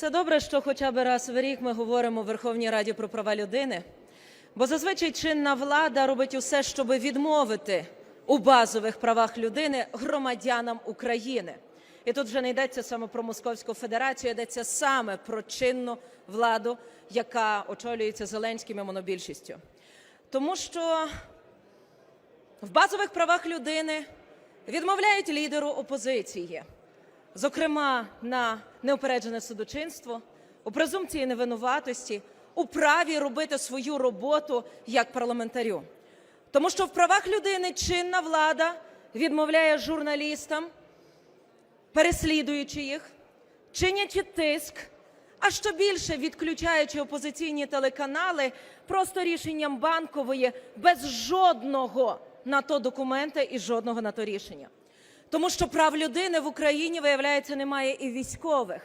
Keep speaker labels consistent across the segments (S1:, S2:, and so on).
S1: Це добре, що хоча б раз в рік ми говоримо в Верховній Раді про права людини, бо зазвичай чинна влада робить усе, щоб відмовити у базових правах людини громадянам України. І тут вже не йдеться саме про Московську Федерацію, йдеться саме про чинну владу, яка очолюється Зеленським і монобільшістю. Тому що в базових правах людини відмовляють лідеру опозиції, зокрема на неупереджене судочинство, у презумпції невинуватості, у праві робити свою роботу як парламентарю. Тому що в правах людини чинна влада відмовляє журналістам, переслідуючи їх, чинячи тиск, а що більше відключаючи опозиційні телеканали просто рішенням банкової без жодного на то документа і жодного на то рішення. Тому що прав людини в Україні, виявляється, немає і військових,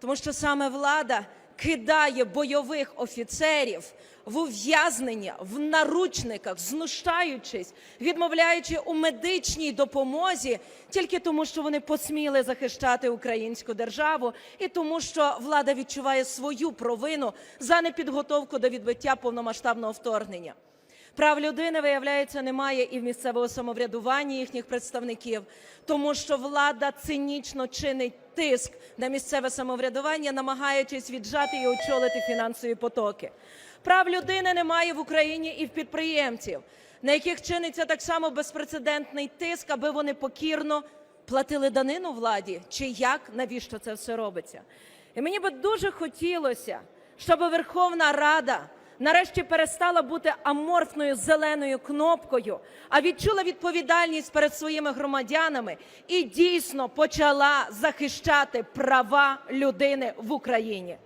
S1: тому що саме влада кидає бойових офіцерів в ув'язнення, в наручниках, знущаючись, відмовляючи у медичній допомозі тільки тому, що вони посміли захищати українську державу, і тому, що влада відчуває свою провину за непідготовку до відбиття повномасштабного вторгнення. Прав людини, виявляється, немає і в місцевого самоврядування їхніх представників, тому що влада цинічно чинить тиск на місцеве самоврядування, намагаючись віджати і очолити фінансові потоки. Прав людини немає в Україні і в підприємців, на яких чиниться так само безпрецедентний тиск, аби вони покірно платили данину владі, чи як, навіщо це все робиться. І мені би дуже хотілося, щоб Верховна Рада нарешті перестала бути аморфною зеленою кнопкою, а відчула відповідальність перед своїми громадянами і дійсно почала захищати права людини в Україні.